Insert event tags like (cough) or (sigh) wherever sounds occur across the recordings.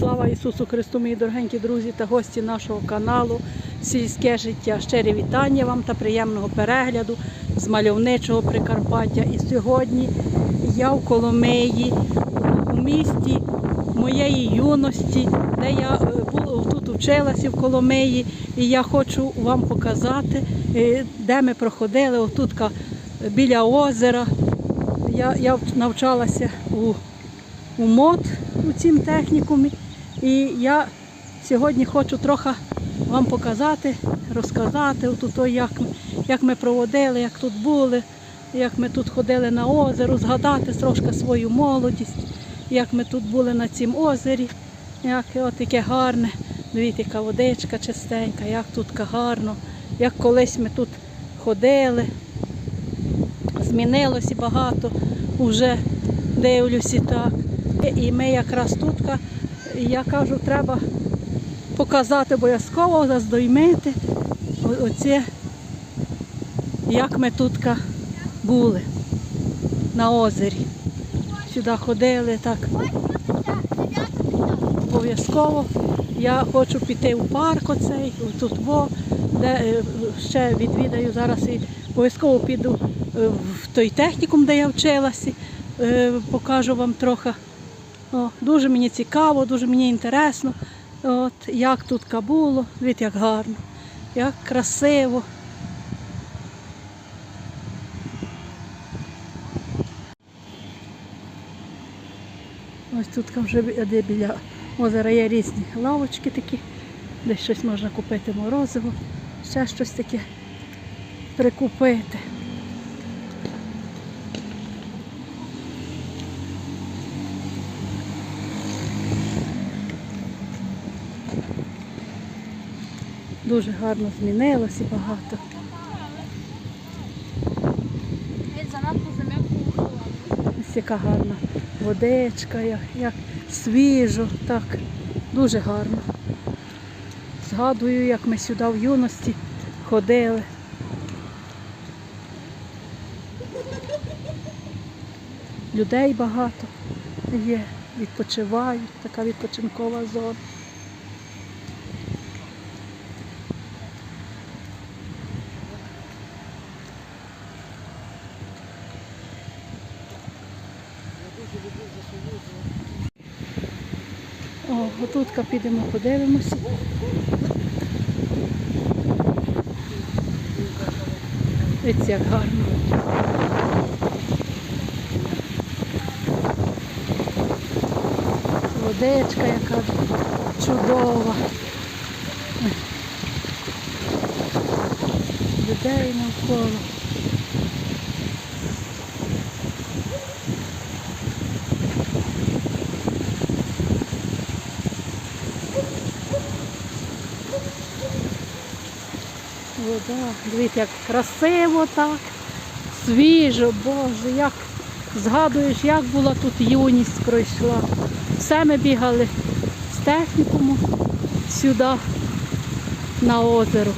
Слава Ісусу Христу, мої дорогенькі друзі та гості нашого каналу Сільське життя. Щирі вітання вам та приємного перегляду з мальовничого Прикарпаття. І сьогодні я в Коломиї, у місті моєї юності, де я е, тут вчилася в Коломиї, і я хочу вам показати, е, де ми проходили. Отут біля озера. Я, я навчалася у у МОД у цім технікумі. І я сьогодні хочу трохи вам показати, розказати, отут, як, як ми проводили, як тут були, як ми тут ходили на озеро, згадати трошки свою молодість, як ми тут були на цім озері, як от яке гарне, дивіться, яка водичка чистенька, як тут гарно, як колись ми тут ходили. Змінилося багато, вже дивлюся так. І ми якраз тут, ка- я кажу, треба показати обов'язково, заздоймити оце, як ми тут були на озері. Сюди ходили так обов'язково. Я хочу піти у парк оцей, тут во, де е, ще відвідаю зараз і обов'язково піду е, в той технікум, де я вчилася. Е, Покажу вам трохи. О, дуже мені цікаво, дуже мені інтересно, от, як тут ка було, Дивіться, як гарно, як красиво. Ось тут вже де біля озера є різні лавочки такі, де щось можна купити морозиво, ще щось таке прикупити. Дуже гарно багато. Геть занадто зам'яку Ось яка гарна водичка, як, як свіжо, так, дуже гарно. Згадую, як ми сюди в юності ходили. Людей багато є, відпочивають, така відпочинкова зона. Отутка підемо, подивимося. Дивіться, як гарно. Водичка яка чудова. Людей навколо. Вода, дивіться, як красиво так, свіжо, Боже, як згадуєш, як була тут юність пройшла. Все ми бігали з технікуму сюди на озеро.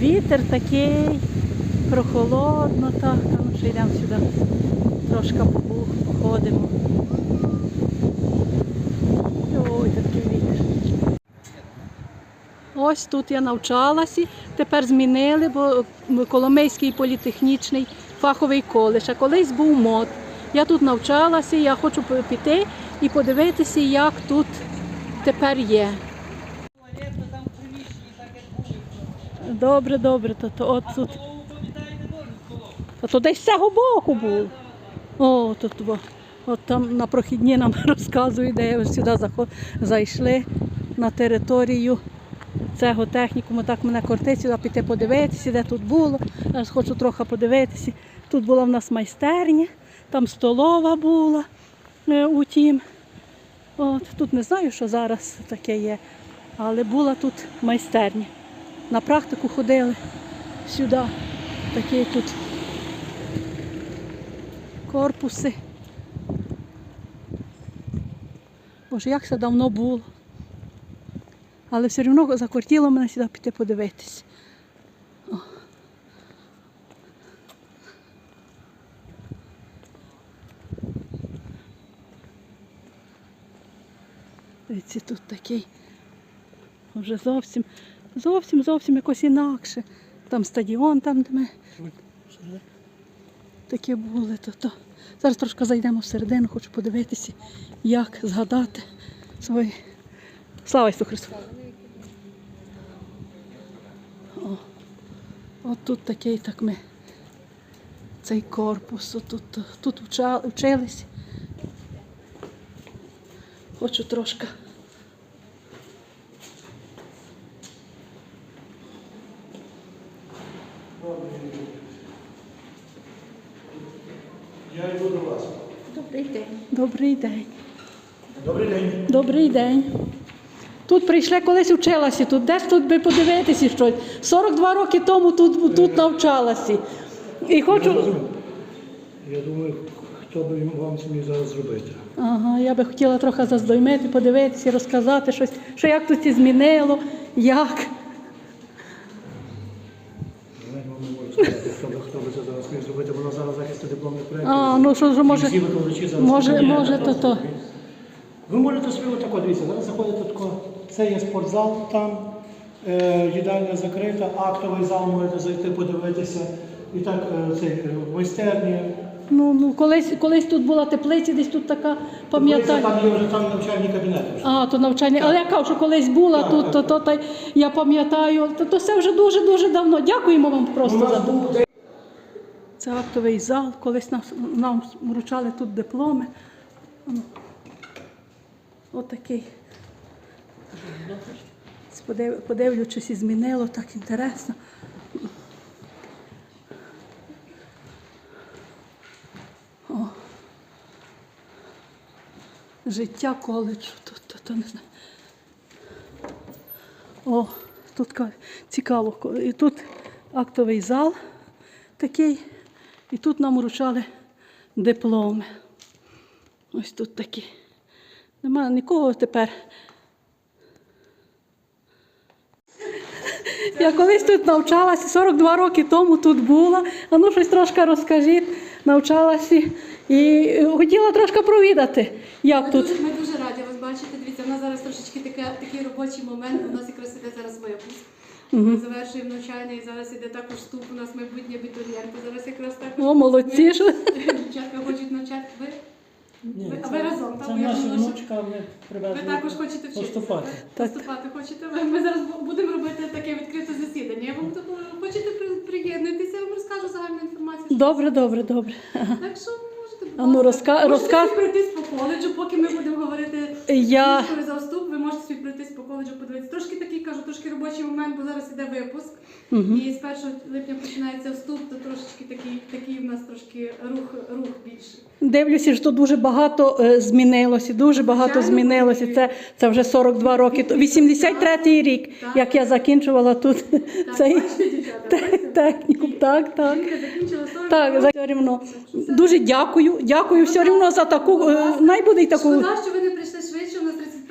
Вітер такий, прохолодно так, ну ще йдемо сюди, трошки походимо. Ой, такий вітер. Ось тут я навчалася, тепер змінили, бо Коломийський політехнічний фаховий коледж, а колись був мод. Я тут навчалася, я хочу піти і подивитися, як тут тепер є. Добре, добре, то, то от тут. А то десь з цього боку було. О, тут во. От там на прохідні нам (laughs) розказують, де сюди зайшли на територію цього технікуму. Так мене кортить сюди піти подивитися, де тут було. Зараз хочу трохи подивитися. Тут була в нас майстерня, там столова була е, у тім. От, тут не знаю, що зараз таке є, але була тут майстерня. На практику ходили сюди. Такі тут корпуси. Боже, як це давно було але все одно закортіло мене сюди піти подивитись. Дивіться, тут такий вже зовсім, зовсім, зовсім якось інакше. Там стадіон, там де ми. Такі були то то. Зараз трошки зайдемо всередину, хочу подивитися, як згадати свої. Слава Ісусу Христу! О, от тут такий, так ми. Цей корпус, отут, тут вча- вчились. Хочу трошки. Я йду до вас. Добрий день. Добрий день. Добрий день. Добрий день. Тут прийшли колись вчилася тут. Де ж тут би подивитися щось? 42 роки тому тут, тут навчалася. І хочу. Я думаю, хто би вам зміг зараз зробити. Ага, я би хотіла трохи заздоймити, подивитися, розказати щось, що як тут це змінило, як. Хто би, це зараз міг зробити, бо на зараз захисти дипломних проєктів. А, ну що ж може. може- може, то- то. Ви можете собі отако, дивіться, зараз заходите тако, це є спортзал там, е, їдальня закрита, актовий зал можете зайти, подивитися. І так, е, цей, е, майстерні. Ну, ну колись, колись тут була теплиця, десь тут така, пам'ятаю. Там є вже там навчальні кабінети. А, то навчання. Але я кажу, що колись була Так, тут, так, то, то, та й я пам'ятаю, то, то все вже дуже-дуже давно. Дякуємо вам просто за був Це актовий зал, колись нас, нам вручали тут дипломи. Отакий. Подив, подивлячись, і змінило, так інтересно. О. Життя коледжу, тут, тут, не знаю. О, тут цікаво. І тут актовий зал такий. І тут нам вручали дипломи. Ось тут такі. Немає нікого тепер. Я колись тут навчалася, 42 роки тому тут була. А ну щось трошки розкажіть. Навчалася і е, хотіла трошки провідати, як Ми тут. дуже, ми дуже раді вас бачити. Дивіться, у нас зараз трошечки таке, такий робочий момент. У нас якраз іде зараз випуск. Ми завершуємо навчання і зараз іде також вступ. У нас майбутні абітурієнти. Зараз якраз також О, молодці ж. дівчатка хочуть навчати. Ви, Ні, ви, а це- ви разом, Це так? Бо я наша думала, внучка, ми привезли. Ви також хочете вчитися. поступати. так? Поступати хочете. Ми, Ми зараз будемо робити таке відкрите засідання. Я вам тому хочете при- приєднуйтеся, я вам розкажу загальну інформацію. Добре, добре, добре. Так що можете, будь А ну, ласка, розка- можете розка- собі пройтись по коледжу, поки ми будемо говорити Я за вступ. Ви можете собі пройтись по коледжу, подивитися. Трошки робочий момент, бо зараз іде випуск. І з 1 липня починається вступ, то трошечки такий, такий в нас трошки рух, рух більший. дивлюся, що дуже багато е, змінилося, дуже багато Звичайно, змінилося. Це, це вже 42 роки. то- 83-й рік, Так. як я закінчувала тут Так, (laughs) цей технікум. Так, так. Жінка закінчила 40 Так, за все рівно. Дуже дякую. Дякую все рівно за таку. е, Най буде й таку. Шкода, що ви не прийшли швидше.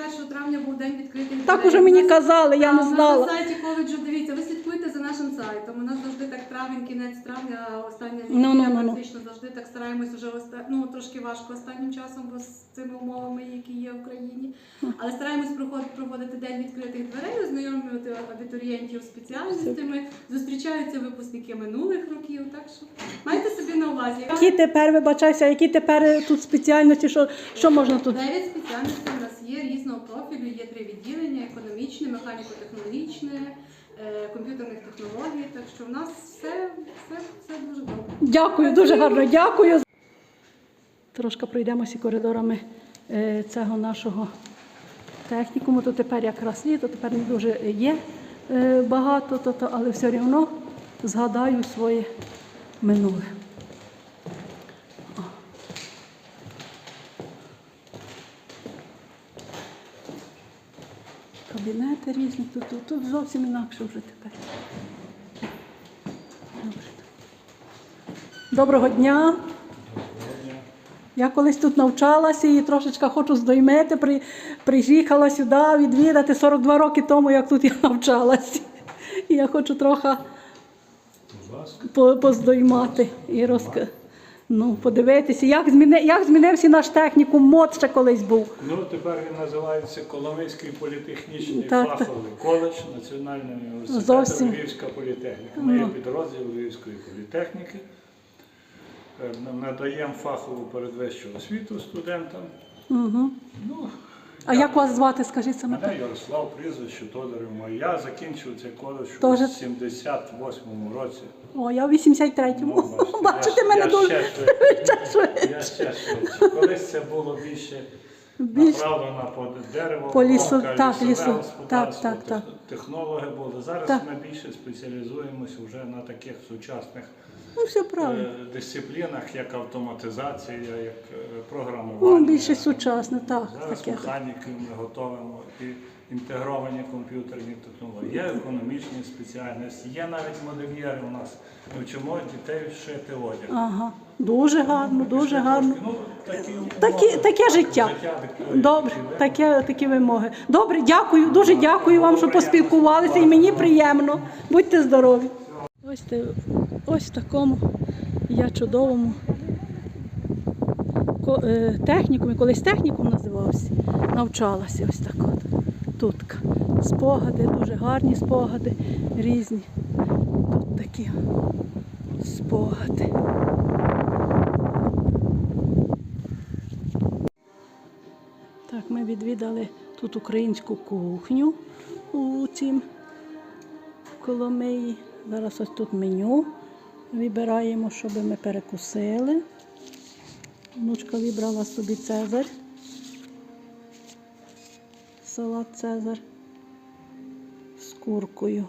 У нас 31 травня був день відкритих Так уже мені казали, я не знала. На сайті коледжу дивіться, ви слідкуйте за нашим сайтом. У нас завжди так травень, кінець травня, остання Ну, ну, ну, ну. практично завжди так стараємось уже оста... ну, трошки важко останнім часом, бо з цими умовами, які є в країні. Але стараємось проводити день відкритих дверей, ознайомлювати абітурієнтів з спеціальностями, зустрічаються випускники минулих років. Так що майте собі на увазі. Які тепер, вибачайся, які тепер тут спеціальності, що, що можна тут? Дев'ять спеціальностей у нас є профілю, є три відділення: економічне, механіко-технологічне, е, комп'ютерних технологій. Так що в нас все, все, все дуже добре. Дякую, дуже гарно, дякую. Трошки пройдемося коридорами е, цього нашого технікуму. То тепер якраз літо, тепер не дуже є е, багато, то, то, але все одно згадаю своє минуле. О. Кабінети різні, тут, тут, тут зовсім інакше вже тепер. Добре. Доброго дня. Я колись тут навчалася і трошечки хочу здоймити. При, приїхала сюди відвідати 42 роки тому, як тут я навчалася. І я хочу трохи по- поздоймати і розка- Ну, подивитися, як, зміни, як змінився наш технікум, мод ще колись був. Ну, тепер він називається Коломийський політехнічний Так, так. фаховий коледж Національного університету Зовсім. Львівська політехніка. Ми є Ну. підрозділ Львівської політехніки. Е, Надаємо фахову передвищу освіту студентам. Угу. Ну, А як вас звати, скажіть саме? Мене Ярослав, прізвище Тодорів моє. Я закінчив цей коледж у 78-му році. О, я в 83-му. Ну, Бачите, (laughs) я, мене я дуже ще швидше. (laughs) Я ще швидше. Колись це було більше Більш- направлено по дерево, По лісу- обробка, так, лісове лісу- господарство, так, так, технологи були. Зараз Так. ми більше спеціалізуємося вже на таких сучасних Ну, все правильно. е, дисциплінах, як автоматизація, як е, Ну, більше сучасне, так. Зараз Таке. механіків ми готуємо і інтегровані комп'ютерні технології. Є економічні спеціальності, є навіть модельєри у нас. Ми вчимо дітей шити одяг. Ага. Дуже гарно, дуже гарно. ну, такі Такі, таке життя. диктує Добре, таке, такі вимоги. Добре, дякую, дуже дякую вам, що поспілкувалися, і мені приємно. Будьте здорові. Ось, те- ось в такому я чудовому е, технікумі, колись технікум називався, навчалася ось так спогади, дуже гарні спогади, різні. Тут такі спогади. Так, ми відвідали тут українську кухню у цім Коломиї. Зараз ось тут меню вибираємо, щоб ми перекусили. Внучка вибрала собі Цезарь. Салат Цезар з куркою.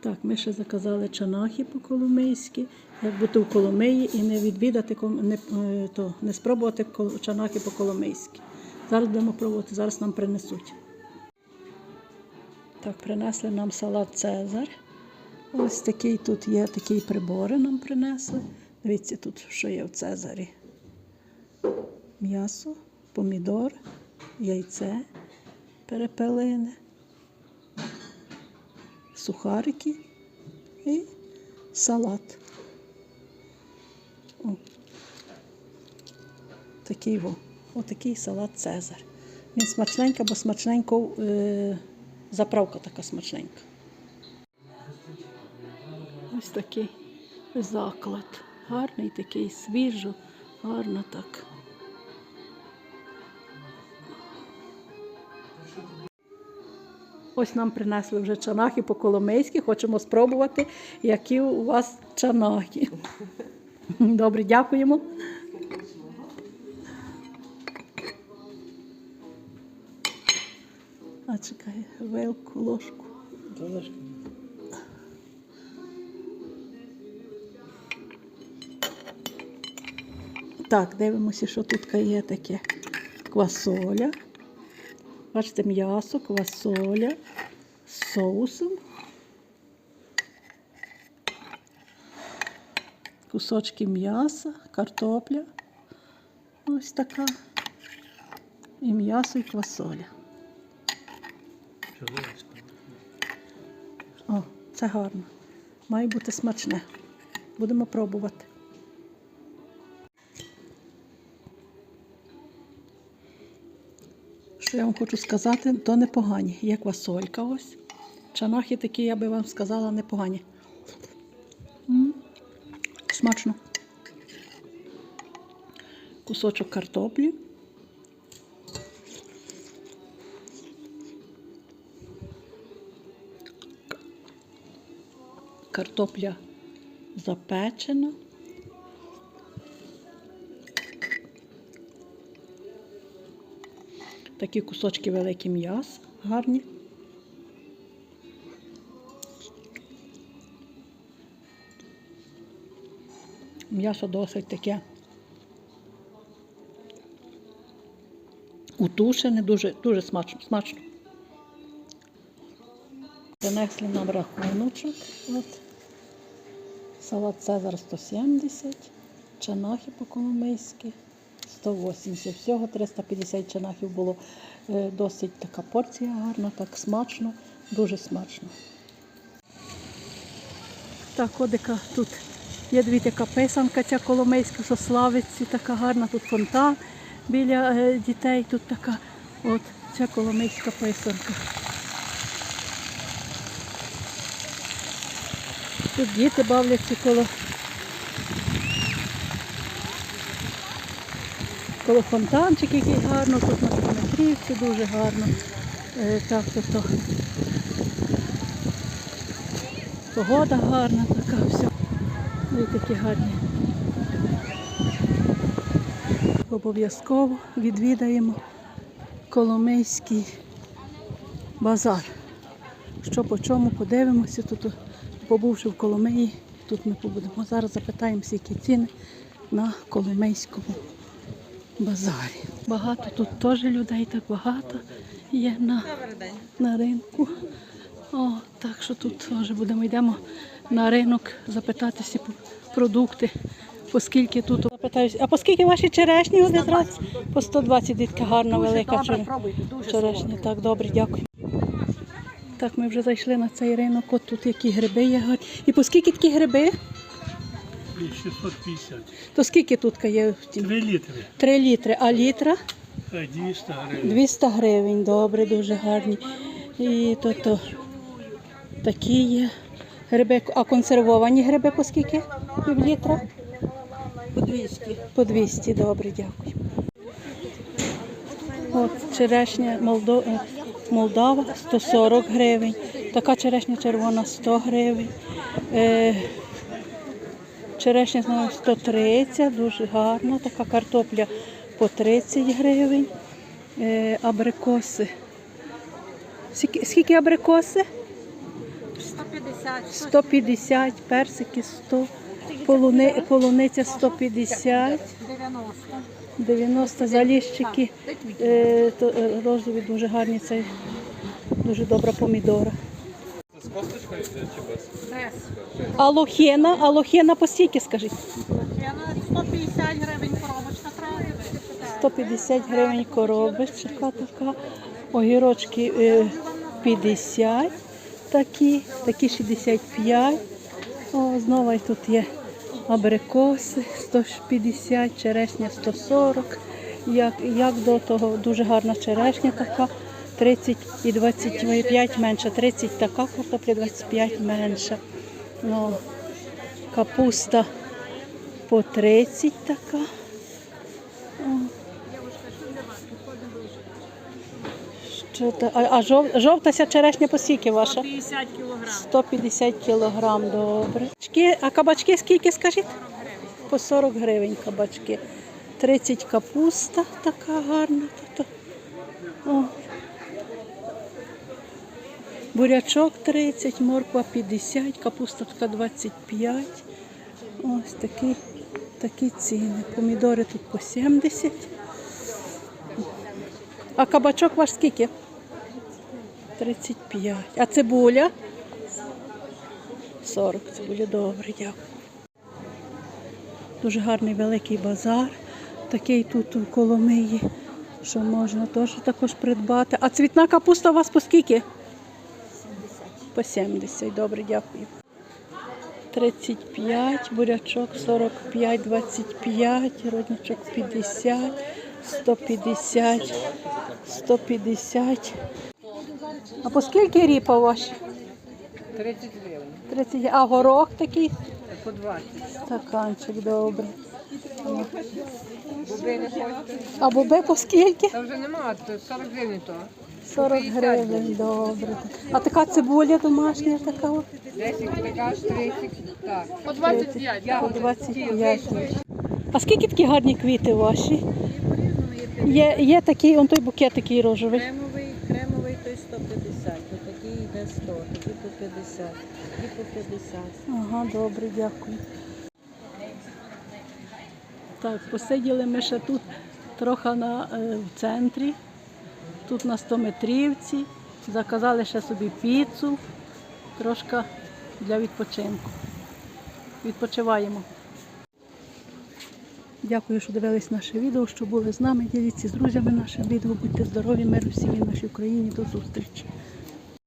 Так, ми ще заказали чанахи по-коломийськи. Як бути в Коломиї і не відвідати, не, е, то, не спробувати чанахи по-коломийськи. Зараз будемо пробувати, зараз нам принесуть. Так, принесли нам салат Цезар. Ось такий тут є такі прибори нам принесли. Дивіться, тут що є в Цезарі. М'ясо, помідор, яйце перепелине, сухарики і салат. О. Такий во. Отакий салат Цезар. Він смачненька, бо смачненько е, заправка така смачненька. Ось такий заклад. Гарний такий, свіжо, гарно так. Ось нам принесли вже чанахи по-коломийськи. Хочемо спробувати, які у вас чанахи. Добре, дякуємо. А чекай, вилку, ложку. Так, дивимося, що тут є таке. Квасоля. Бачите, м'ясо, квасоля з соусом. Кусочки м'яса, картопля. Ось така. І м'ясо, і квасоля. О, це гарно. Має бути смачне. Будемо пробувати. Що я вам хочу сказати, то непогані. Є квасолька ось. Чанахи такі, я би вам сказала, непогані. М, Смачно. Кусочок картоплі. Картопля запечена. Такі кусочки великі м'яс, гарні. М'ясо досить таке утушене, дуже, дуже смачно. смачно. Принесли нам рахуночок. От. Салат Цезар 170, чанахи по-коломийськи 180. Всього 350 чанахів було Е, досить така порція гарна, так смачно, дуже смачно. Так, кодика тут є дві така писанка, ця коломейська, що славиться, така гарна, тут фонтан біля е, дітей, тут така от ця коломейська писанка. Тут діти бавляться коло, коло фонтанчик, який гарно, тут на Дмитрівці дуже гарно. Е, так, то, то. Погода гарна така, все. І такі гарні. Обов'язково відвідаємо Коломийський базар. Що по чому подивимося, тут побувши в Коломиї, тут ми побудемо. Зараз запитаємо всі які ціни на Коломийському базарі. Багато тут теж людей, так багато є на, на ринку. О, так що тут теж будемо йдемо на ринок запитатися продукти. По скільки тут запитаюся. А по ваші черешні один раз? По 120 дітка гарна, велика черешня. Черешня, так, добре, дякую. Так, ми вже зайшли на цей ринок. От тут які гриби є. І по скільки такі гриби? 650. То скільки тут є? 3 літри. 3 літри, а літра 200 гривень. 200 гривень. Добре, дуже гарні. І то, то такі є. Гриби, а консервовані гриби по скільки? Пів літра? По 200. По 200, добре, дякую. От черешня Молдо... е, Молдава 140 гривень. Така черешня червона 100 гривень. Е... Черешня знову 130, дуже гарна. Така картопля по 30 гривень. Е... Абрикоси. Скільки, абрикоси? 150. 150, персики 100, полуни... полуниця 150. 90. 90 заліщики, е, е, розові дуже гарні, це дуже добра помідора. Без. А лохина, а лохина по скільки, скажіть? Я на 150 гривень коробочка треба. 150 гривень коробочка така, огірочки е, 50 такі, такі 65. О, знову й тут є абрикоси 150, черешня 140. Як, як до того дуже гарна черешня така, 30 і 25 менша, 30 така картопля, 25 менша. Ну, капуста по 30 така. Що та, а, а жов, жовтася черешня по скільки ваша? 50 кілограм. 150 кілограм, добре. Кабачки, а кабачки скільки, скажіть? По 40 гривень кабачки. 30 капуста така гарна. Тут. О. Бурячок 30, морква 50, капуста така 25. Ось такі, такі ціни. Помідори тут по 70. А кабачок ваш скільки? 35. А цибуля? 40 цибуля, добре, дякую. Дуже гарний великий базар. Такий тут у Коломиї, що можна теж також придбати. А цвітна капуста у вас по скільки? По 70, добре, дякую. 35, бурячок 45, 25, родничок 50, 150, 150. А по скільки ріпа ваші? 30 гривень. 30, а горох такий? По 20. Стаканчик, добре. А боби по скільки? Та вже нема, то 40 гривень то. 40 гривень, добре. А така цибуля домашня така от? 10 така, 30. Так. По 25. По 25. А скільки такі гарні квіти ваші? Є, є такий, он той букет такий рожевий. Кремовий, кремовий той 150, то такий йде 100, такий по 50, такий по 50. Ага, добре, дякую. Так, посиділи ми ще тут трохи на, е, в центрі, тут на 100 метрівці. Заказали ще собі піцу, трошки для відпочинку. Відпочиваємо. Дякую, що дивились наше відео, що були з нами. Діліться з друзями нашим відео. Будьте здорові, миру всім і нашій Україні. До зустрічі.